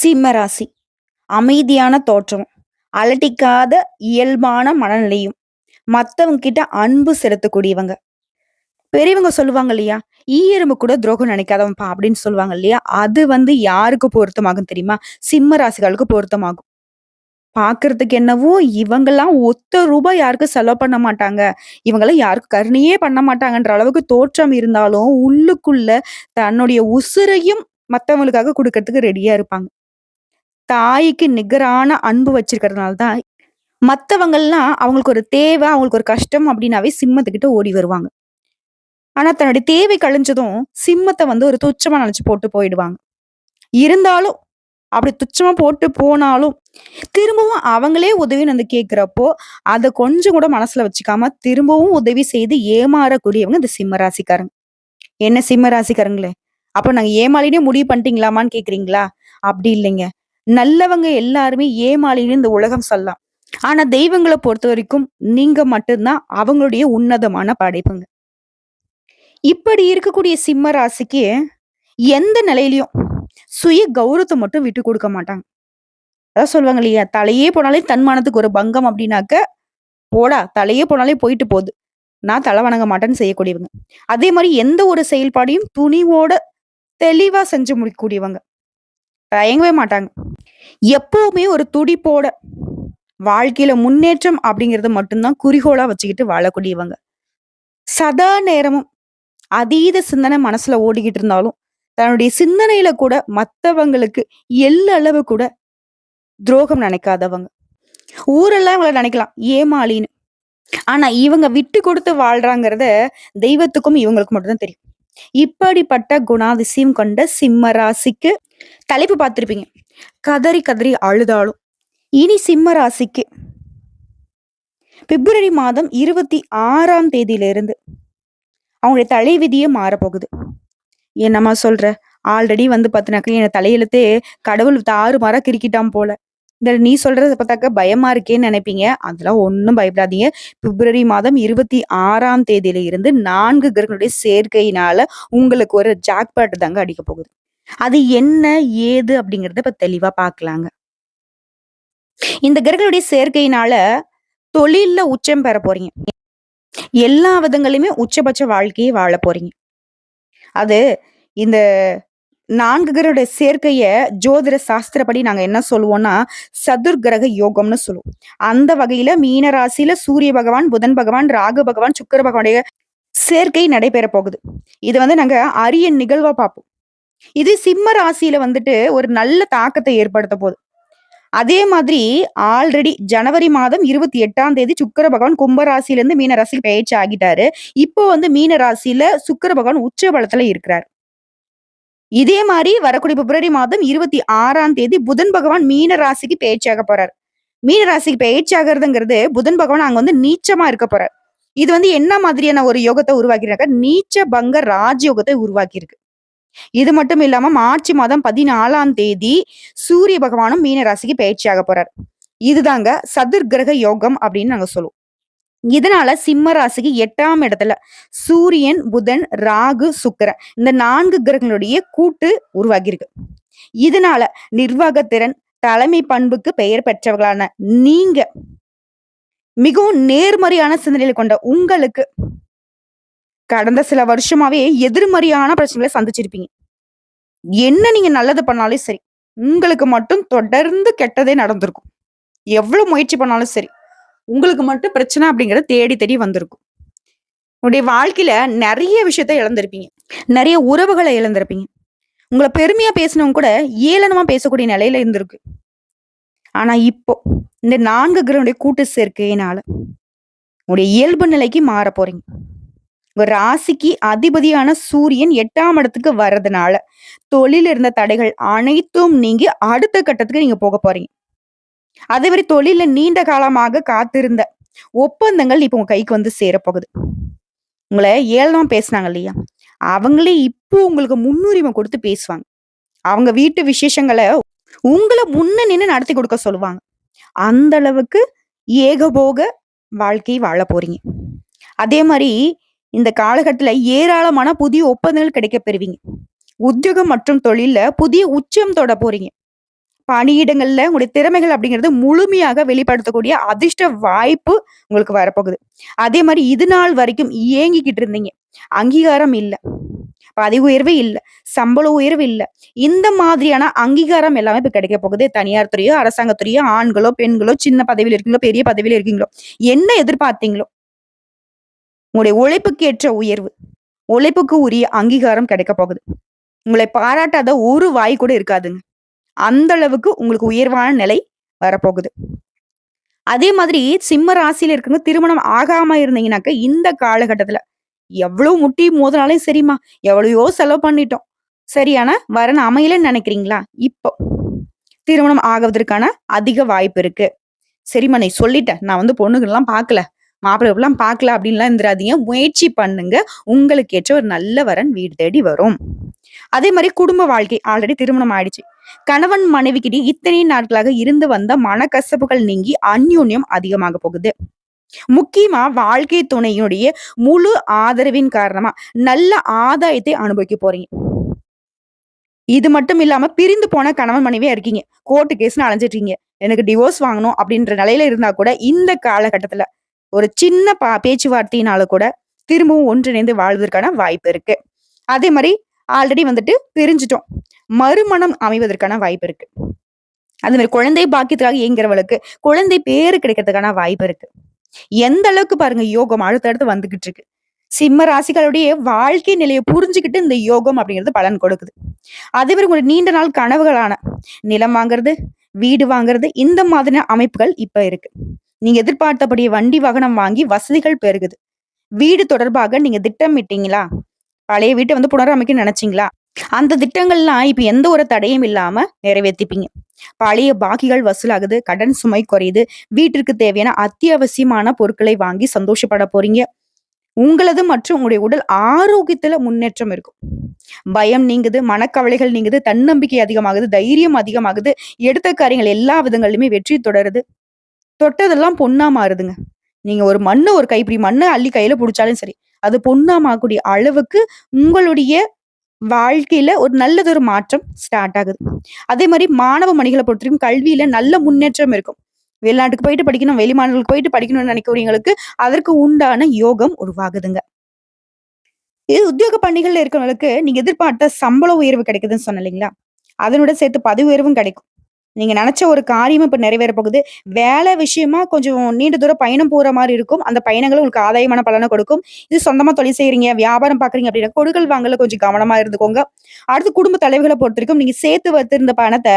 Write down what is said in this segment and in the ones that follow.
சிம்ம ராசி அமைதியான தோற்றம் அலட்டிக்காத இயல்பான மனநிலையும் மத்தவங்க கிட்ட அன்பு செலுத்தக்கூடியவங்க. பெரியவங்க சொல்லுவாங்க இல்லையா ஈயரும்பு கூட துரோகம் நினைக்காதவன்ப்பா அப்படின்னு சொல்லுவாங்க இல்லையா அது வந்து யாருக்கு பொருத்தமாகும் தெரியுமா? சிம்ம ராசிகளுக்கு பொருத்தமாகும். பாக்குறதுக்கு என்னவோ இவங்கெல்லாம் ஒத்த ரூபாய் யாருக்கும் செலவு பண்ண மாட்டாங்க. இவங்கெல்லாம் யாருக்கும் கருணையே பண்ண மாட்டாங்கன்ற அளவுக்கு தோற்றம் இருந்தாலும் உள்ளுக்குள்ள தன்னுடைய உசுரையும் மற்றவங்களுக்காக கொடுக்கறதுக்கு ரெடியா இருப்பாங்க. தாய்க்கு நிகரான அன்பு வச்சிருக்கிறதுனால தான் மற்றவங்கள்லாம் அவங்களுக்கு ஒரு தேவை அவங்களுக்கு ஒரு கஷ்டம் அப்படின்னாவே சிம்மத்துக்கிட்ட ஓடி வருவாங்க. ஆனா தன்னுடைய தேவை கழிஞ்சதும் சிம்மத்தை வந்து ஒரு துச்சமா நினைச்சு போட்டு போயிடுவாங்க. இருந்தாலும் அப்படி துச்சமா போட்டு போனாலும் திரும்பவும் அவங்களே உதவின்னு வந்து கேட்கிறப்போ அதை கொஞ்சம் கூட மனசுல வச்சுக்காம திரும்பவும் உதவி செய்து ஏமாறக்கூடியவங்க இந்த சிம்ம ராசிக்காரங்க. என்ன சிம்ம ராசிக்காரங்களே? அப்ப நாங்க ஏமாலினே முடிவு பண்ணிட்டீங்களாமான்னு கேக்குறீங்களா? அப்படி இல்லைங்க. நல்லவங்க எல்லாருமே ஏமாளின்னு இந்த உலகம் சொல்லலாம். ஆனா தெய்வங்களை பொறுத்த வரைக்கும் நீங்க மட்டும்தான் அவங்களுடைய உன்னதமான படைப்புங்க. இப்படி இருக்கக்கூடிய சிம்ம ராசிக்கு எந்த நிலையிலையும் சுய கௌரவத்தை மட்டும் விட்டு கொடுக்க மாட்டாங்க. அதான் சொல்லுவாங்க இல்லையா தலையே போனாலே தன்மானத்துக்கு ஒரு பங்கம் அப்படின்னாக்க போடா தலையே போனாலே போயிட்டு போகுது. நான் தலை வணங்க மாட்டேன்னு செய்யக்கூடியவங்க. அதே மாதிரி எந்த ஒரு செயல்பாடையும் துணிவோட தெளிவா செஞ்சு முடிக்கக்கூடியவங்க. தயங்கவே மாட்டாங்க. எப்பவுமே ஒரு துடிப்போட வாழ்க்கையில முன்னேற்றம் அப்படிங்கறது மட்டும்தான் குறிகோளா வச்சுக்கிட்டு வாழக்கூடியவங்க. சதா நேரமும் அதீத சிந்தனை மனசுல ஓடிக்கிட்டு இருந்தாலும் தன்னுடைய சிந்தனையில கூட மற்றவங்களுக்கு எல்லளவு கூட துரோகம் நினைக்காதவங்க. ஊரெல்லாம் இவங்களை நினைக்கலாம் ஏமாளின்னு. ஆனா இவங்க விட்டு கொடுத்து வாழ்றாங்கிறத தெய்வத்துக்கும் இவங்களுக்கு மட்டும்தான் தெரியும். இப்படிப்பட்ட குணாதிசயம் கொண்ட சிம்ம ராசிக்கு தலைப்பு பார்த்திருப்பீங்க. கதறி கதறி அழுதாலும். இனி சிம்ம ராசிக்கு பிப்ரவரி மாதம் இருபத்தி ஆறாம் தேதியிலிருந்து அவங்களுடைய தலைவிதியே மாறப்போகுது. என்னம்மா சொல்ற? ஆல்ரெடி வந்து பார்த்தினாக்க என் தலையெழுத்தே கடவுள் தாறு மாற கிறுக்கிட்டான் போல. இந்த நீ சொல்றத பார்த்தாக்க பயமா இருக்கேன்னு நினைப்பீங்க. அதெல்லாம் ஒன்றும் பயப்படாதீங்க. பிப்ரவரி மாதம் இருபத்தி ஆறாம் தேதியில இருந்து நான்கு கிரகங்களுடைய சேர்க்கையினால உங்களுக்கு ஒரு ஜாக்பாட் தாங்க அடிக்க போகுது. அது என்ன ஏது அப்படிங்கறத இப்ப தெளிவா பார்க்கலாங்க. இந்த கிரகங்களுடைய சேர்க்கையினால தொழில உச்சம் பெற போறீங்க. எல்லா விதங்களையுமே உச்சபட்ச வாழ்க்கையை வாழ போறீங்க. அது இந்த நான்கு கிரகோட சேர்க்கைய ஜோதிட சாஸ்திரப்படி நாங்க என்ன சொல்லுவோம்னா சதுர்கிரக யோகம்னு சொல்லுவோம். அந்த வகையில மீன ராசியில சூரிய பகவான் புதன் பகவான் ராகு பகவான் சுக்கர பகவானுடைய சேர்க்கை நடைபெற போகுது. இது வந்து நாங்க அரிய நிகழ்வா பார்ப்போம். இது சிம்ம ராசியில வந்துட்டு ஒரு நல்ல தாக்கத்தை ஏற்படுத்த போகுது. அதே மாதிரி ஆல்ரெடி ஜனவரி மாதம் இருபத்தி எட்டாம் தேதி சுக்கர பகவான் கும்பராசியிலேருந்து மீன ராசிக்கு பயிற்சி ஆகிட்டாரு. இப்போ வந்து மீன ராசியில சுக்கர பகவான் உச்ச பலத்துல இருக்கிறார். இதே மாதிரி வரக்கூடிய பிப்ரவரி மாதம் இருபத்தி ஆறாம் தேதி புதன் பகவான் மீன ராசிக்கு பயிற்சியாக போறார். மீன ராசிக்கு பயிற்சி ஆகிறதுங்கிறது புதன் பகவான் அங்க வந்து நீச்சமா இருக்க போறார். இது வந்து என்ன மாதிரியான ஒரு யோகத்தை உருவாக்கினாக்க நீச்ச பங்க ராஜயோகத்தை உருவாக்கி இருக்கு இது மட்டும் இல்லாம மார்ச் மாதம் பதினாலாம் தேதி சூரிய பகவானும் மீன ராசிக்கு பயிற்சியாக போறார். இதுதாங்க சதுர்கிரக யோகம் அப்படின்னு நாங்க சொல்லுவோம். இதனால சிம்ம ராசிக்கு எட்டாம் இடத்துல சூரியன் புதன் ராகு சுக்கரன் இந்த நான்கு கிரகங்களுடைய கூட்டு உருவாகியிருக்கு. இதனால நிர்வாகத்திறன் தலைமை பண்புக்கு பெயர் பெற்றவர்களான நீங்க மிகவும் நேர்மறையான சிந்தனைகளை கொண்ட உங்களுக்கு கடந்த சில வருஷமாவே எதிர்மறையான பிரச்சனைகளை சந்திச்சிருப்பீங்க. என்ன நீங்க நல்லது பண்ணாலும் சரி உங்களுக்கு மட்டும் தொடர்ந்து கெட்டதே நடந்திருக்கும். எவ்வளவு முயற்சி பண்ணாலும் சரி உங்களுக்கு மட்டும் பிரச்சனை அப்படிங்கிறத தேடி தேடி வந்திருக்கும். உங்களுடைய வாழ்க்கையில நிறைய விஷயத்த இழந்திருப்பீங்க. நிறைய உறவுகளை இழந்திருப்பீங்க. உங்களை பெருமையா பேசினவங்க கூட ஏளனமா பேசக்கூடிய நிலையில இருந்திருக்கு. ஆனா இப்போ இந்த நான்கு கிரகனுடைய கூட்டு சேர்க்கையினால உங்களுடைய இயல்பு நிலைக்கு மாற போறீங்க. உங்க ராசிக்கு அதிபதியான சூரியன் எட்டாம் இடத்துக்கு வர்றதுனால தொழில் இருந்த தடைகள் அனைத்தும் நீங்க அடுத்த கட்டத்துக்கு நீங்க போக போறீங்க. அதே மாதிரி தொழில நீண்ட காலமாக காத்திருந்த ஒப்பந்தங்கள் இப்ப உங்க கைக்கு வந்து சேரப்போகுது. உங்களை ஏளனமா பேசுனாங்க இல்லையா? அவங்களே இப்போ உங்களுக்கு முன்னுரிமை கொடுத்து பேசுவாங்க. அவங்க வீட்டு விசேஷங்களை உங்களை முன்ன நின்று நடத்தி கொடுக்க சொல்லுவாங்க. அந்த அளவுக்கு ஏகபோக வாழ்க்கை வாழ போறீங்க. அதே மாதிரி இந்த காலகட்டத்துல ஏராளமான புதிய ஒப்பந்தங்கள் கிடைக்க பெறுவீங்க. உத்தியோகம் மற்றும் தொழில புதிய உச்சம் தொட போறீங்க. பணியிடங்கள்ல உங்களுடைய திறமைகள் அப்படிங்கிறது முழுமையாக வெளிப்படுத்தக்கூடிய அதிர்ஷ்ட வாய்ப்பு உங்களுக்கு வரப்போகுது. அதே மாதிரி இது நாள் வரைக்கும் இயங்கிக்கிட்டு இருந்தீங்க. அங்கீகாரம் இல்லை. பதவி உயர்வு இல்லை. சம்பள உயர்வு இல்லை. இந்த மாதிரியான அங்கீகாரம் எல்லாமே இப்ப கிடைக்க போகுது. தனியார் துறையோ அரசாங்கத்துறையோ ஆண்களோ பெண்களோ சின்ன பதவியில் இருக்கீங்களோ பெரிய பதவியில் இருக்கீங்களோ என்ன எதிர்பார்த்தீங்களோ உங்களுடைய உழைப்புக்கு ஏற்ற உயர்வு உழைப்புக்கு உரிய அங்கீகாரம் கிடைக்க போகுது. உங்களை பாராட்டாத ஒரு வாய் கூட இருக்காதுங்க. அந்த அளவுக்கு உங்களுக்கு உயர்வான நிலை வரப்போகுது. அதே மாதிரி சிம்ம ராசியில இருக்கிறவங்க திருமணம் ஆகாம இருந்தீங்கன்னாக்க இந்த காலகட்டத்துல எவ்வளவு முட்டி மோதினாலும் சரிம்மா எவ்வளவோ செலவு பண்ணிட்டோம். சரியான வரன் அமையலன்னு நினைக்கிறீங்களா? இப்போ திருமணம் ஆகுவதற்கான அதிக வாய்ப்பு இருக்கு. சரிம்மா நீ சொல்லிட்டேன் நான் வந்து பொண்ணுங்கள்லாம் பார்க்கல மாப்பிள்ளைலாம் பார்க்கல அப்படின்லாம் இருந்துடாதீங்க முயற்சி பண்ணுங்க. உங்களுக்கு ஏற்ற ஒரு நல்ல வரன் வீடு தேடி வரும். அதே மாதிரி குடும்ப வாழ்க்கை ஆல்ரெடி திருமணம் ஆயிடுச்சு. கணவன் மனைவிக்கிட்ட இத்தனை நாட்களாக இருந்து வந்த மனக்கசப்புகள் நீங்கி அந்யூன்யம் அதிகமாக போகுது. முக்கியமா வாழ்க்கை துணையினுடைய முழு ஆதரவின் காரணமா நல்ல ஆதாயத்தை அனுபவிக்க போறீங்க. இது மட்டும் இல்லாம பிரிந்து போன கணவன் மனைவியா இருக்கீங்க. கோர்ட்டு கேஸ்னு அலைஞ்சிட்டீங்க. எனக்கு டிவோர்ஸ் வாங்கணும் அப்படின்ற நிலையில இருந்தா கூட இந்த காலகட்டத்துல ஒரு சின்ன பா பேச்சுவார்த்தையினால கூட திரும்பவும் ஒன்றிணைந்து வாழ்வதற்கான வாய்ப்பு இருக்கு. அதே மாதிரி ஆல்ரெடி வந்துட்டு பிரிஞ்சிட்டோம். மறுமணம் அமைவதற்கான வாய்ப்பு இருக்கு. அது மாதிரி குழந்தை பாக்கியத்துக்காக இயங்குறவளுக்கு குழந்தை பேரு கிடைக்கிறதுக்கான வாய்ப்பு இருக்கு. எந்த அளவுக்கு பாருங்க யோகம் அடுத்தடுத்து வந்துகிட்டு இருக்கு. சிம்ம ராசிகளுடைய வாழ்க்கை நிலையை புரிஞ்சுக்கிட்டு இந்த யோகம் அப்படிங்கிறது பலன் கொடுக்குது. அதே மாதிரி உங்களுடைய நீண்ட நாள் கனவுகளான நிலம் வாங்குறது வீடு வாங்குறது இந்த மாதிரியான அமைப்புகள் இப்ப இருக்கு. நீங்க எதிர்பார்த்தபடி வண்டி வாகனம் வாங்கி வசதிகள் பெருகுது. வீடு தொடர்பாக நீங்க திட்டமிட்டீங்களா? பழைய வீட்டை வந்து புனரமைக்க நினைச்சிங்களா? அந்த திட்டங்கள்லாம் இப்ப எந்த ஒரு தடையும் இல்லாம நிறைவேற்றிப்பீங்க பழைய பாக்கிகள் வசூலாகுது கடன் சுமை குறையுது வீட்டிற்கு தேவையான அத்தியாவசியமான பொருட்களை வாங்கி சந்தோஷப்பட போறீங்க. உங்களது மற்றும் உங்களுடைய உடல் ஆரோக்கியத்துல முன்னேற்றம் இருக்கும். பயம் நீங்குது மனக்கவலைகள் நீங்குது தன்னம்பிக்கை அதிகமாகுது தைரியம் அதிகமாகுது எடுத்த காரியங்கள் எல்லா விதங்களிலுமே வெற்றி தொடருது. தொட்டதெல்லாம் பொண்ணா மாறுதுங்க. நீங்க ஒரு மண்ணு ஒரு கைப்பிடி மண்ணை அள்ளி கையில பிடிச்சாலும் சரி அது பொண்ணாமாகக்கூடிய அளவுக்கு உங்களுடைய வாழ்க்கையில ஒரு நல்லதொரு மாற்றம் ஸ்டார்ட் ஆகுது. அதே மாதிரி மாணவ மணிகளை பொறுத்தவரைக்கும் கல்வியில நல்ல முன்னேற்றம் இருக்கும். வெளிநாட்டுக்கு போயிட்டு படிக்கணும் வெளி மாநிலங்களுக்கு போயிட்டு படிக்கணும்னு நினைக்கிறவங்களுக்கு அதற்கு உண்டான யோகம் உருவாகுதுங்க. இது உத்தியோக பணிகள்ல இருக்கிறவங்களுக்கு நீங்க எதிர்பார்த்த சம்பள உயர்வு கிடைக்குதுன்னு சொன்ன இல்லைங்களா? அதனோட சேர்த்து பதவி உயர்வும் கிடைக்கும். நீங்க நினைச்ச ஒரு காரியம் இப்ப நிறைவேற போகுது. வேலை விஷயமா கொஞ்சம் நீண்ட தூரம் பயணம் போற மாதிரி இருக்கும். அந்த பயணங்கள் உங்களுக்கு ஆதாயமான பலனை கொடுக்கும். இது சொந்தமா தொழில் செய்யறீங்க வியாபாரம் பாக்குறீங்க அப்படின்னா கொடுக்கல் வாங்கல கொஞ்சம் கவனமா இருந்துக்கோங்க. அடுத்து குடும்ப தலைவர்களை பொறுத்த வரைக்கும் நீங்க சேர்த்து வைத்திருந்த பணத்தை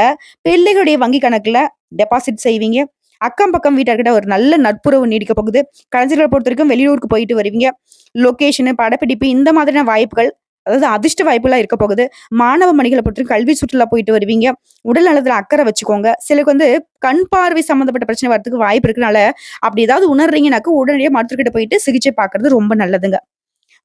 பிள்ளைகளுடைய வங்கி கணக்குல டெபாசிட் செய்வீங்க. அக்கம் பக்கம் வீட்டார்கிட்ட ஒரு நல்ல நட்புறவு நீடிக்க போகுது. கலைஞர்களை பொறுத்த வரைக்கும் வெளியூருக்கு போயிட்டு வருவீங்க. லொகேஷனு படப்பிடிப்பு இந்த மாதிரியான வாய்ப்புகள் அதாவது அதிர்ஷ்ட வாய்ப்புலாம் இருக்க போகுது. மாணவ மணிகளை பற்றி கல்வி சுற்றுலா போயிட்டு வருவீங்க. உடல் நலத்துல அக்கறை வச்சுக்கோங்க. சிலருக்கு வந்து கண் பார்வை சம்மந்தப்பட்ட பிரச்சனை வரதுக்கு வாய்ப்பு இருக்கனால அப்படி ஏதாவது உணர்றீங்கனாக்க உடனடியாக மருத்துவர்கிட்ட போயிட்டு சிகிச்சை பார்க்கறது ரொம்ப நல்லதுங்க.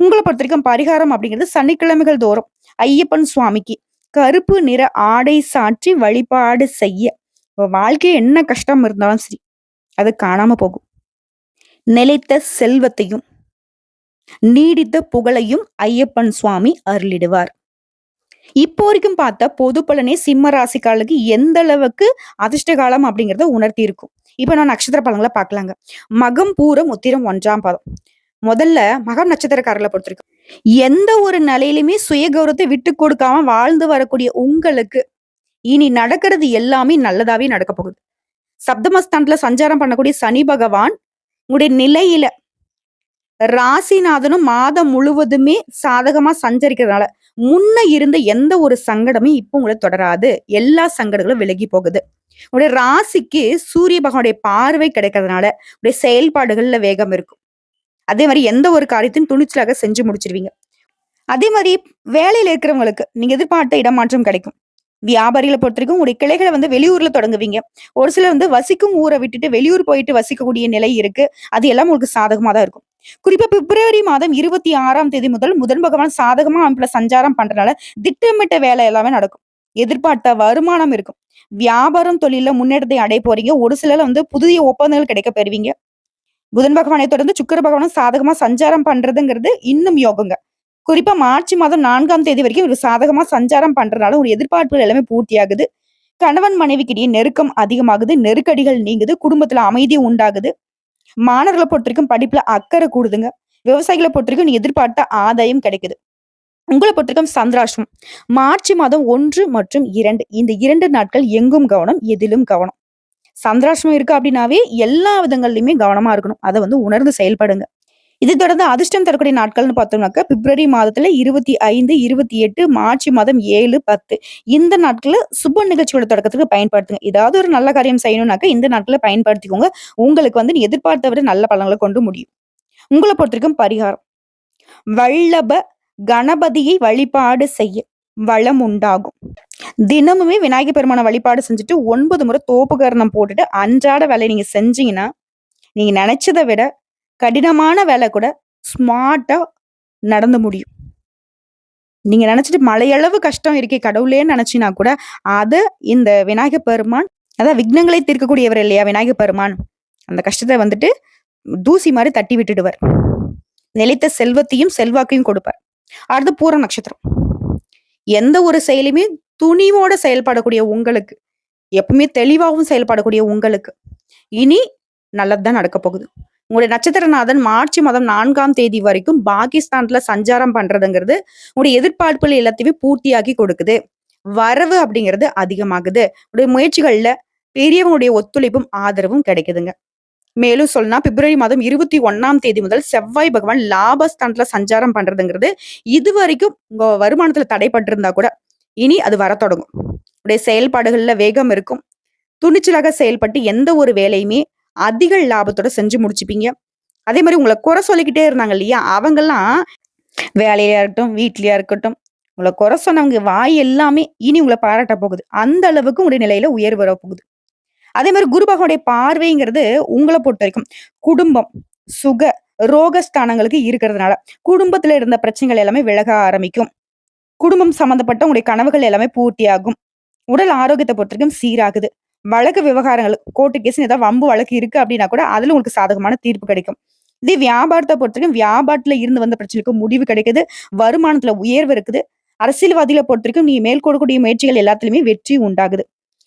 உங்களை பொறுத்த வரைக்கும் பரிகாரம் அப்படிங்கிறது சனிக்கிழமைகள் தோறும் ஐயப்பன் சுவாமிக்கு. கருப்பு நிற ஆடை சாற்றி வழிபாடு செய்ய. வாழ்க்கை என்ன கஷ்டம் இருந்தாலும் சரி அது காணாம போகும். நிலைத்த செல்வத்தையும் நீடித்த புகழையும் ஐயப்பன் சுவாமி அருளிடுவார். இப்போ வரைக்கும் பார்த்தா பொது பலனே சிம்ம ராசிக்காலுக்கு எந்த அளவுக்கு அதிர்ஷ்ட காலம் அப்படிங்கறத உணர்த்தி இருக்கும். இப்ப நான் நட்சத்திர பலன்களை பார்க்கலாங்க. மகம் பூரம் உத்திரம் ஒன்றாம் பாதம். முதல்ல மகம் நட்சத்திரக்காரர்களை பொறுத்திருக்கும் எந்த ஒரு நிலையிலுமே சுய கௌரவத்தை விட்டு கொடுக்காம வாழ்ந்து வரக்கூடிய உங்களுக்கு இனி நடக்கிறது எல்லாமே நல்லதாவே நடக்க போகுது. சப்தமஸ்தானத்துல சஞ்சாரம் பண்ணக்கூடிய சனி பகவான் உங்களுடைய நிலையில ராசிநாதனும் மாதம் முழுவதுமே சாதகமா சஞ்சரிக்கிறதுனால முன்ன இருந்த எந்த ஒரு சங்கடமே இப்போ உங்களை தொடராது. எல்லா சங்கடங்களும் விலகி போகுது. உடைய ராசிக்கு சூரிய பகவானுடைய பார்வை கிடைக்கிறதுனால உடைய செயல்பாடுகள்ல வேகம் இருக்கும். அதே மாதிரி எந்த ஒரு காரியத்தையும் துணிச்சலாக செஞ்சு முடிச்சிருவீங்க. அதே மாதிரி வேலையில இருக்கிறவங்களுக்கு நீங்க எதிர்பார்த்த இடமாற்றம் கிடைக்கும். வியாபாரிகளை பொறுத்த வரைக்கும் உங்களுடைய கிளைகளை வந்து வெளியூர்ல தொடங்குவீங்க. ஒரு சிலர் வந்து வசிக்கும் ஊரை விட்டுட்டு வெளியூர் போயிட்டு வசிக்கக்கூடிய நிலை இருக்கு. அது எல்லாம் உங்களுக்கு சாதகமா தான் இருக்கும். குறிப்பா பிப்ரவரி மாதம் இருபத்தி ஆறாம் தேதி முதல் முதன் பகவான் சாதகமா அமைப்புல சஞ்சாரம் பண்றதுனால திட்டமிட்ட வேலை எல்லாமே நடக்கும். எதிர்பார்த்த வருமானம் இருக்கும். வியாபாரம் தொழில முன்னேற்றத்தை அடைய போறீங்க. ஒரு சிலர் வந்து புதிய ஒப்பந்தங்கள் கிடைக்க பெறுவீங்க. புதன் பகவானை தொடர்ந்து சுக்கர பகவானும் சாதகமா சஞ்சாரம் பண்றதுங்கிறது இன்னும் யோகங்க. குறிப்பா மார்ச் மாதம் நான்காம் தேதி வரைக்கும் ஒரு சாதகமா சஞ்சாரம் பண்றதுனால ஒரு எதிர்பார்ப்புகள் எல்லாமே பூர்த்தி ஆகுது கணவன் மனைவிக்கிடையே நெருக்கம் அதிகமாகுது. நெருக்கடிகள் நீங்குது. குடும்பத்துல அமைதி உண்டாகுது. மாணவர்களை பொறுத்த வரைக்கும் படிப்புல அக்கறை கூடுதுங்க. விவசாயிகளை பொறுத்த வரைக்கும் எதிர்பார்த்த ஆதாயம் கிடைக்குது. உங்களை பொறுத்த வரைக்கும் மார்ச் மாதம் ஒன்று மற்றும் இரண்டு. இந்த இரண்டு நாட்கள் எங்கும் கவனம் எதிலும் கவனம். சந்திராஷ்டிரம் இருக்கு அப்படின்னாவே எல்லா விதங்கள்லயுமே கவனமா இருக்கணும். அதை வந்து உணர்ந்து செயல்படுங்க. இது தொடர்ந்து அதிர்ஷ்டம் தரக்கூடிய நாட்கள்னு பார்த்தோம்னாக்க பிப்ரவரி மாதத்துல இருபத்தி ஐந்து இருபத்தி எட்டு மார்ச் மாதம் ஏழு பத்து. இந்த நாட்கள்ல சுப நிகழ்ச்சியோட தொடக்கத்துக்கு பயன்படுத்துங்க. ஏதாவது ஒரு நல்ல காரியம் செய்யணும்னாக்கா இந்த நாட்களை பயன்படுத்திக்கோங்க. உங்களுக்கு வந்து எதிர்பார்த்த விட நல்ல பலன்களை கொண்டு முடியும். உங்களை பொறுத்த வரைக்கும் பரிகாரம். வல்லப கணபதியை வழிபாடு செய்ய வளம் உண்டாகும். தினமுமே விநாயகர் பெருமான வழிபாடு செஞ்சுட்டு ஒன்பது முறை தோப்புகரணம் போட்டுட்டு அன்றாட வேலையை நீங்க செஞ்சீங்கன்னா நீங்க நினைச்சதை விட கடினமான வேலை கூட ஸ்மார்ட்டா நடந்து முடியும். நீங்க நினைச்சிட்டு மலையளவு கஷ்டம் இருக்கே கடவுளேன்னு நினைச்சினா கூட அதை இந்த விநாயகர் பெருமான் அதான் விக்னங்களை தீர்க்கக்கூடியவர் இல்லையா விநாயகர் பெருமான்? அந்த கஷ்டத்தை வந்துட்டு தூசி மாதிரி தட்டி விட்டுடுவார். நிலைத்த செல்வத்தையும் செல்வாக்கையும் கொடுப்பார். அடுத்து பூர நட்சத்திரம். எந்த ஒரு செயலுமே துணிவோட செயல்படக்கூடிய உங்களுக்கு எப்பவுமே தெளிவாகவும் செயல்படக்கூடிய உங்களுக்கு இனி நல்லதுதான் நடக்க போகுது. உங்களுடைய நட்சத்திரநாதன் மார்ச் மாதம் நான்காம் தேதி வரைக்கும் பாகிஸ்தான்ல சஞ்சாரம் பண்றதுங்கிறது உங்களுடைய எதிர்பார்ப்புகள் எல்லாத்தையுமே பூர்த்தியாக்கி கொடுக்குது. வரவு அப்படிங்கிறது அதிகமாகுது. உங்களுடைய முயற்சிகள்ல பெரியவங்களுடைய ஒத்துழைப்பும் ஆதரவும் கிடைக்குதுங்க. மேலும் சொல்லனா பிப்ரவரி மாதம் இருபத்தி ஒன்னாம் தேதி முதல் செவ்வாய் பகவான் லாபஸ்தான்ல சஞ்சாரம் பண்றதுங்கிறது இது வரைக்கும் உங்க வருமானத்துல தடைப்பட்டிருந்தா கூட இனி அது வர தொடங்கும். உடைய செயல்பாடுகள்ல வேகம் இருக்கும். துணிச்சலாக செயல்பட்டு எந்த ஒரு வேலையுமே அதிக லாபத்தோட செஞ்சு முடிச்சுப்பீங்க. அதே மாதிரி உங்களை குறை சொல்லிக்கிட்டே இருந்தாங்க இல்லையா? அவங்கெல்லாம் வேலையிலயா இருக்கட்டும் வீட்லயா இருக்கட்டும் உங்களை குறை சொன்னவங்க வாய் எல்லாமே இனி உங்களை பாராட்ட போகுது. அந்த அளவுக்கு உங்களுடைய நிலையில உயர்வு வர போகுது. அதே மாதிரி குரு பகவானுடைய பார்வைங்கிறது உங்களை பொறுத்த வரைக்கும் குடும்பம் சுக ரோகஸ்தானங்களுக்கு இருக்கிறதுனால குடும்பத்துல இருந்த பிரச்சனைகள் எல்லாமே விலக ஆரம்பிக்கும். குடும்பம் சம்மந்தப்பட்ட உங்களுடைய கனவுகள் எல்லாமே பூர்த்தியாகும். உடல் ஆரோக்கியத்தை பொறுத்த வரைக்கும் சீராகுது. வழக்கு விவகாரங்கள் கோர்ட்டு கேஸ் ஏதாவது வம்பு வழக்கு இருக்கு அப்படின்னா கூட அதுல உங்களுக்கு சாதகமான தீர்ப்பு கிடைக்கும். இதே வியாபாரத்தை பொறுத்த வரைக்கும் வியாபாரத்துல இருந்து வந்த பிரச்சனைக்கு முடிவு கிடைக்குது வருமானத்துல உயர்வு இருக்குது. அரசியல்வாதிகளை பொறுத்த வரைக்கும் நீ மேற்கொள்ளக்கூடிய முயற்சிகள் எல்லாத்துலயுமே வெற்றி உண்டாகுது.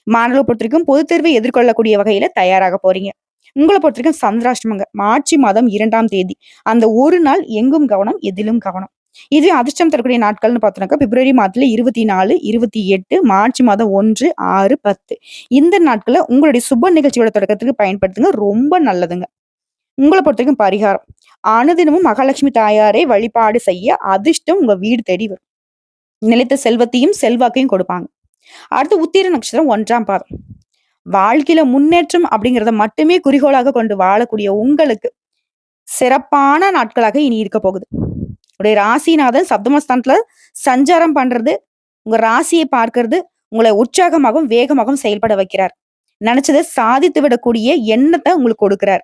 மாணவர்களை பொறுத்த வரைக்கும் பொதுத் தேர்வை எதிர்கொள்ளக்கூடிய வகையில தயாராக போறீங்க. உங்களை பொறுத்த வரைக்கும் சந்திராஷ்டமங்க மார்ச் மாதம் இரண்டாம் தேதி. அந்த ஒரு நாள் எங்கும் கவனம் எதிலும் கவனம். இதுவே அதிர்ஷ்டம் தரக்கூடிய நாட்கள்னு பார்த்தோம்னாக்கா பிப்ரவரி மாதத்துல இருபத்தி நாலு இருபத்தி எட்டு மார்ச் மாதம் ஒன்று ஆறு பத்து. இந்த நாட்கள்ல உங்களுடைய சுப நிகழ்ச்சியோட தொடக்கத்துக்கு பயன்படுத்துங்க. ரொம்ப நல்லதுங்க. உங்களை பொறுத்த வரைக்கும் பரிகாரம். அனுதினமும் மகாலட்சுமி தாயாரை வழிபாடு செய்ய அதிர்ஷ்டம் உங்க வீடு தேடி வரும். நிலைத்த செல்வத்தையும் செல்வாக்கையும் கொடுப்பாங்க. அடுத்து உத்திர நட்சத்திரம் ஒன்றாம் பாதம். வாழ்க்கையில முன்னேற்றம் அப்படிங்கிறத மட்டுமே குறிக்கோளாக கொண்டு வாழக்கூடிய உங்களுக்கு சிறப்பான நாட்களாக இனி இருக்க போகுது. உடைய ராசிநாதன் சப்தமஸ்தானத்துல சஞ்சாரம் பண்றது உங்க ராசியை பார்க்கறது உங்களை உற்சாகமாகவும் வேகமாகவும் செயல்பட வைக்கிறார். நினைச்சதை சாதித்து விடக்கூடிய எண்ணத்தை உங்களுக்கு கொடுக்கிறார்.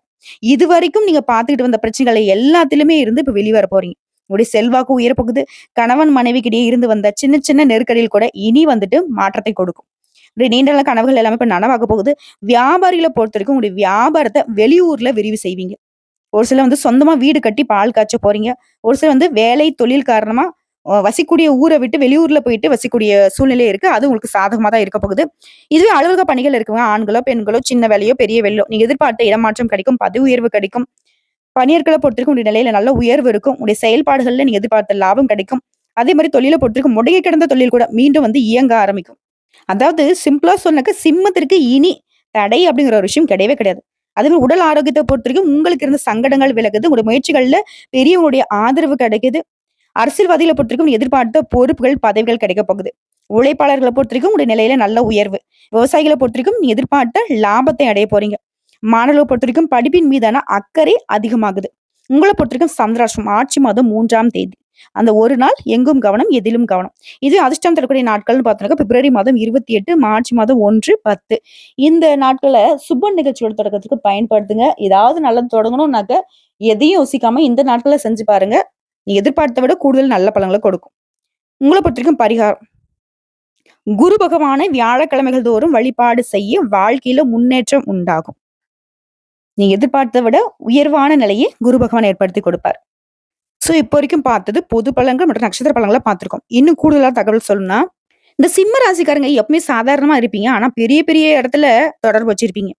இது வரைக்கும் நீங்க பாத்துக்கிட்டு வந்த பிரச்சனைகளை எல்லாத்திலுமே இருந்து இப்ப வெளிவர போறீங்க. உங்களுடைய செல்வாக்கு உயரப்போகுது கணவன் மனைவிக்கிடையே இருந்து வந்த சின்ன சின்ன நெருக்கடியில் கூட இனி வந்துட்டு மாற்றத்தை கொடுக்கும். இப்படி நீண்ட கனவுகள் எல்லாமே இப்ப நனவாக போகுது. வியாபாரிகளை பொறுத்த வரைக்கும் உங்களுடைய வியாபாரத்தை வெளியூர்ல விரிவு செய்வீங்க. ஒரு சிலர் வந்து சொந்தமா வீடு கட்டி பால் காய்ச்ச போறீங்க. ஒரு சிலர் வந்து வேலை தொழில் காரணமா வசிக்கூடிய ஊரை விட்டு வெளியூர்ல போயிட்டு வசிக்கூடிய சூழ்நிலை இருக்கு. அது உங்களுக்கு சாதகமா தான் இருக்க போகுது. இதுவே அலுவலக பணிகள் இருக்குங்க. ஆண்களோ பெண்களோ சின்ன வேலையோ பெரிய வேலையோ. நீங்க எதிர்பார்த்த இடமாற்றம் கிடைக்கும் பதவி உயர்வு கிடைக்கும். பணியர்களை பொறுத்திருக்கும் உடைய நிலையில நல்ல உயர்வு இருக்கும். உடைய செயல்பாடுகள்ல நீங்க எதிர்பார்த்த லாபம் கிடைக்கும். அதே மாதிரி தொழிலை பொறுத்திருக்கும் முடங்கி கிடந்த தொழில் கூட மீண்டும் வந்து இயங்க ஆரம்பிக்கும். அதாவது சிம்பிளா சொன்னாக்க சிம்மத்திற்கு இனி தடை அப்படிங்கிற ஒரு விஷயம் கிடையவே கிடையாது. அதே மாதிரி உடல் ஆரோக்கியத்தை பொறுத்த வரைக்கும் உங்களுக்கு இருந்த சங்கடங்கள் விலகுது. உங்களுடைய முயற்சிகளில் பெரியவங்களுடைய ஆதரவு கிடைக்குது. அரசியல்வாதிகளை பொறுத்த வரைக்கும் எதிர்பார்த்த பொறுப்புகள் பதவிகள் கிடைக்க போகுது. உழைப்பாளர்களை பொறுத்த வரைக்கும் உங்களுடைய நிலையில நல்ல உயர்வு. விவசாயிகளை பொறுத்த வரைக்கும் எதிர்பார்த்த லாபத்தை அடைய போறீங்க. மாணவர்களை பொறுத்த வரைக்கும் படிப்பின் மீதான அக்கறை அதிகமாகுது. உங்களை பொறுத்த வரைக்கும் சந்திராஷ்டிரம் ஆட்சி மாதம் மூன்றாம் தேதி. அந்த ஒரு நாள் எங்கும் கவனம் எதிலும் கவனம். இது அதிர்ஷ்டம் தரக்கூடிய நாட்கள்னு பார்த்தோம்னா பிப்ரவரி மாதம் இருபத்தி எட்டு மார்ச் மாதம் ஒன்று பத்து. இந்த நாட்களை சுப நிகழ்ச்சியோட தொடக்கத்துக்கு பயன்படுத்துங்க. ஏதாவது நல்லது தொடங்கணும்னாக்க எதையும் யோசிக்காம இந்த நாட்களை செஞ்சு பாருங்க. நீ எதிர்பார்த்த விட கூடுதல் நல்ல பலன்களை கொடுக்கும். உங்களை பொறுத்த வரைக்கும் பரிகாரம். குரு பகவானை வியாழக்கிழமைகள் தோறும் வழிபாடு செய்ய வாழ்க்கையில முன்னேற்றம் உண்டாகும். நீ எதிர்பார்த்த விட உயர்வான நிலையை குரு பகவான் ஏற்படுத்தி கொடுப்பார். ஸோ இப்போ வரைக்கும் பார்த்தது பொது பலன்கள் மற்றும் நட்சத்திர பலன்களை பார்த்துருக்கோம் இன்னும் கூடுதலாக தகவல் சொல்லணும்னா இந்த சிம்ம ராசிக்காரங்க எப்பவுமே சாதாரணமா இருப்பீங்க. ஆனா பெரிய பெரிய இடத்துல தொடர்பு வச்சிருப்பீங்க.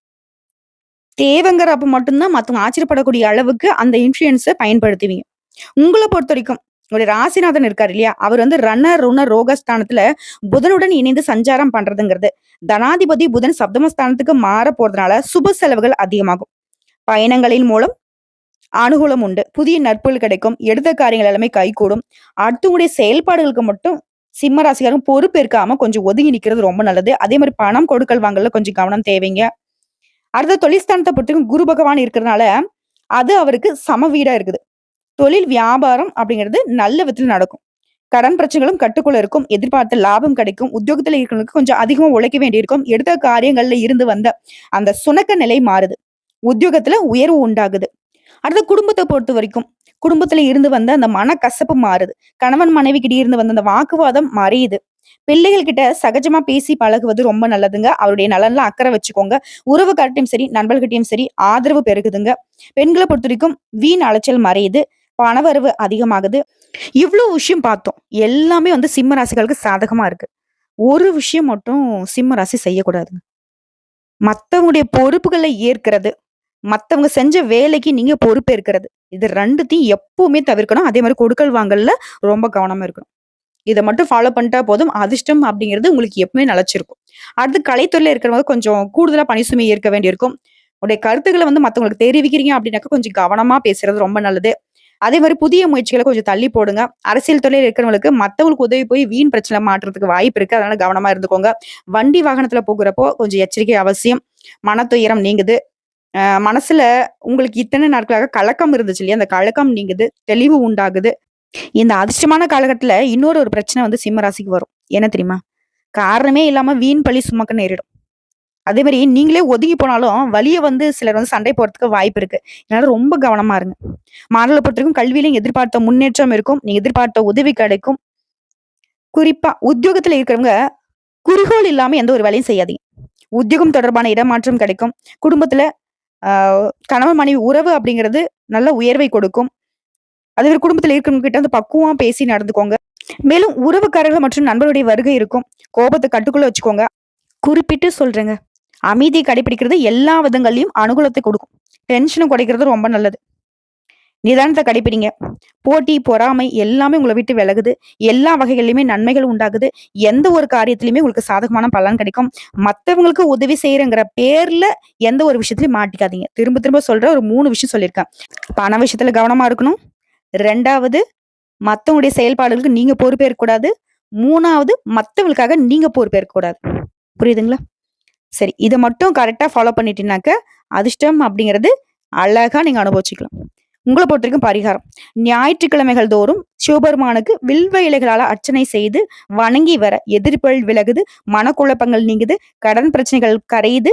தேவங்கிற அப்போ மட்டும்தான் மத்தவங்க ஆச்சரியப்படக்கூடிய அளவுக்கு அந்த இன்ஃப்ளூயன்ஸ பயன்படுத்துவீங்க. உங்கள பொறுத்தவரைக்கும் உங்களுடைய ராசிநாதன் இருக்காரு இல்லையா? அவர் வந்து ரண, ருண, ரோகஸ்தானத்துல புதனுடன் இணைந்து சஞ்சாரம் பண்றதுங்கிறது. தனாதிபதி புதன் சப்தமஸ்தானத்துக்கு மாற போறதுனால சுப செலவுகள் அதிகமாகும். பயணங்களின் மூலம் அனுகூலம் உண்டு. புதிய நட்புகள் கிடைக்கும். எடுத்த காரியங்கள் எல்லாமே கைகூடும். அடுத்தவங்களுடைய செயல்பாடுகளுக்கு மட்டும் சிம்ம ராசிக்காரங்க பொறுப்பேற்காம கொஞ்சம் ஒதுங்கி நிக்கிறது ரொம்ப நல்லது. அதே மாதிரி பணம் கொடுக்கல் வாங்கல கொஞ்சம் கவனம் தேவைங்க. அடுத்த தொழில்ஸ்தானத்தை பொறுத்தவரைக்கும் குரு பகவான் இருக்கிறனால, அது அவருக்கு சம வீடா இருக்குது. தொழில் வியாபாரம் அப்படிங்கிறது நல்ல விதத்தில் நடக்கும். கடன் பிரச்சனைகளும் கட்டுக்குள்ள இருக்கும். எதிர்பார்த்த லாபம் கிடைக்கும். உத்தியோகத்தில் இருக்கிறவங்களுக்கு கொஞ்சம் அதிகமாக உழைக்க வேண்டியிருக்கும். எடுத்த காரியங்கள்ல இருந்து வந்த அந்த சுணக்க நிலை மாறுது. உத்தியோகத்துல உயர்வு உண்டாகுது. அடுத்து பொறுத்த வரைக்கும் குடும்பத்துல இருந்து வந்த அந்த மனக்கசப்பு மாறுது. கணவன் மனைவிகிட்ட இருந்து வந்த அந்த வாக்குவாதம் மறையுது. பிள்ளைகள் கிட்ட சகஜமா பேசி பழகுவது ரொம்ப நல்லதுங்க. அவருடைய நலன்ல அக்கறை வச்சுக்கோங்க. உறவுக்கார்ட்டயும் சரி, நண்பர்கிட்டையும் சரி ஆதரவு பெருகுதுங்க. பெண்களை பொறுத்த வரைக்கும் வீண் அலைச்சல் மறையுது. பணவரவு அதிகமாகுது. இவ்வளவு விஷயம் பார்த்தோம். எல்லாமே வந்து சிம்ம ராசிகளுக்கு சாதகமா இருக்கு. ஒரு விஷயம் மட்டும் சிம்ம ராசி செய்யக்கூடாதுங்க. மத்தவங்களுடைய பொறுப்புகளை ஏற்கிறது. மத்தவங்க செஞ்ச வேலைக்கு நீங்க பொறுப்பேற்கிறது. இது ரெண்டுத்தையும் எப்பவுமே தவிர்க்கணும். அதே மாதிரி கொடுக்கல் வாங்கல்ல ரொம்ப கவனமா இருக்கணும். இதை மட்டும் ஃபாலோ பண்ணிட்டா போதும். அதிர்ஷ்டம் அப்படிங்கிறது உங்களுக்கு எப்பவுமே நிலச்சிருக்கும் அடுத்து கலைத்துறையில இருக்கிறவங்க கொஞ்சம் கூடுதலா பணி சுமை ஏற்க வேண்டியிருக்கும். உங்களுடைய கருத்துக்களை வந்து மத்தவங்களுக்கு தெரிவிக்கிறீங்க அப்படின்னாக்க கொஞ்சம் கவனமா பேசுறது ரொம்ப நல்லது. அதே மாதிரி புதிய முயற்சிகளை கொஞ்சம் தள்ளி போடுங்க. அரசியல் துறையில் இருக்கிறவங்களுக்கு மற்றவங்களுக்கு உதவி போய் வீண் பிரச்சனை மாற்றுறதுக்கு வாய்ப்பு இருக்கு. அதனால கவனமா இருந்துக்கோங்க. வண்டி வாகனத்துல போகிறப்போ கொஞ்சம் எச்சரிக்கை அவசியம். மனத்துயரம் நீங்குது. மனசுல உங்களுக்கு இத்தனை நாட்களாக கலக்கம் இருந்துச்சு இல்லையா? அந்த கலக்கம் நீங்குது. தெளிவு உண்டாகுது. இந்த அதிர்ஷ்டமான காலகட்டத்துல இன்னொரு ஒரு பிரச்சனை வந்து சிம்மராசிக்கு வரும். என்ன தெரியுமா? காரணமே இல்லாம வீண் பழி சுமக்க நேரிடும். அதே மாதிரி நீங்களே ஒதுங்கி போனாலும் வழிய வந்து சிலர் வந்து சண்டை போறதுக்கு வாய்ப்பு இருக்கு. இதனால ரொம்ப கவனமா இருங்க. மாநில பொறுத்தவரைக்கும் கல்வியிலும் எதிர்பார்த்த முன்னேற்றம் இருக்கும். நீங்க எதிர்பார்த்த உதவி கிடைக்கும். குறிப்பா உத்தியோகத்துல இருக்கிறவங்க குறிகோள் இல்லாம எந்த ஒரு வேலையும் செய்யாதீங்க. உத்தியோகம் தொடர்பான இடமாற்றம் கிடைக்கும். குடும்பத்துல கணவன் மனைவி உறவு அப்படிங்கிறது நல்ல உயர்வை கொடுக்கும். அதே குடும்பத்தில் இருக்கிறவங்க கிட்ட வந்து பக்குவம் பேசி நடந்துக்கோங்க. மேலும் உறவுக்காரர்கள் மற்றும் நண்பர்களுடைய வருகை இருக்கும். கோபத்தை கட்டுக்குள்ள வச்சுக்கோங்க. குறிப்பிட்டு சொல்றேங்க. அமைதியை கடைபிடிக்கிறது எல்லா விதங்கள்லையும் அனுகூலத்தை கொடுக்கும். டென்ஷனை குறைக்கிறது ரொம்ப நல்லது. நிதானத்தை கடைபிடிங்க. போட்டி, பொறாமை எல்லாமே உங்களை விட்டு விலகுது. எல்லா வகைகளிலுமே நன்மைகள் உண்டாகுது. எந்த ஒரு காரியத்திலயுமே உங்களுக்கு சாதகமான பலன் கிடைக்கும். மற்றவங்களுக்கு உதவி செய்யறங்கிற பேர்ல எந்த ஒரு விஷயத்திலையும் மாட்டிக்காதீங்க. திரும்ப திரும்ப சொல்ற ஒரு மூணு விஷயம் சொல்லியிருக்கேன். பண விஷயத்துல கவனமா இருக்கணும். ரெண்டாவது மற்றவங்களுடைய செயல்பாடுகளுக்கு நீங்க பொறுப்பேற்க கூடாது. 3வது மத்தவங்களுக்காக நீங்க பொறுப்பேற்க கூடாது. புரியுதுங்களா? சரி. இதை மட்டும் கரெக்டாக ஃபாலோ பண்ணிட்டீங்கனாக்க, அதிர்ஷ்டம் அப்படிங்கிறது அழகா நீங்க அனுபவிச்சுக்கலாம். உங்களை பொறுத்திருக்கும் பரிகாரம். ஞாயிற்றுக்கிழமைகள் தோறும் சிவபெருமானுக்கு வில்வ இலைகளால் அர்ச்சனை செய்து வணங்கி வர எதிர்ப்புகள் விலகுது. மனக்குழப்பங்கள் நீங்குது. கடன் பிரச்சனைகள் கரையுது.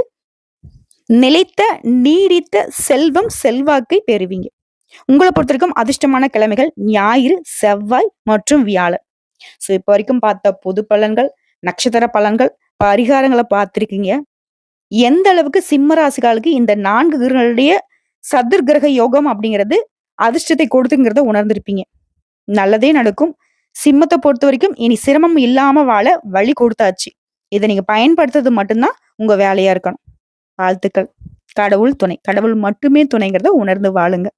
நிலைத்த நீடித்த செல்வம், செல்வாக்கை பெறுவீங்க. உங்களை பொறுத்தவரைக்கும் அதிர்ஷ்டமான கிழமைகள் ஞாயிறு, செவ்வாய் மற்றும் வியாழன். ஸோ இப்போ வரைக்கும் பார்த்த பொது பலன்கள், நட்சத்திர பலன்கள், பரிகாரங்களை பார்த்திருக்கீங்க. எந்த அளவுக்கு சிம்ம ராசிகளுக்கு இந்த நான்கு கிரகங்களுடைய சதுர்கிரக யோகம் அப்படிங்கிறது அதிர்ஷ்டத்தை கொடுத்துங்கிறத உணர்ந்திருப்பீங்க. நல்லதே நடக்கும். சிம்மத்தை பொறுத்த வரைக்கும் இனி சிரமம் இல்லாம வாழ வழி கொடுத்தாச்சு. இதை நீங்க பயன்படுத்துறது மட்டும்தான் உங்க வேலையா இருக்கணும். வாழ்த்துக்கள். கடவுள் துணை. கடவுள் மட்டுமே துணைங்கிறத உணர்ந்து வாழுங்க.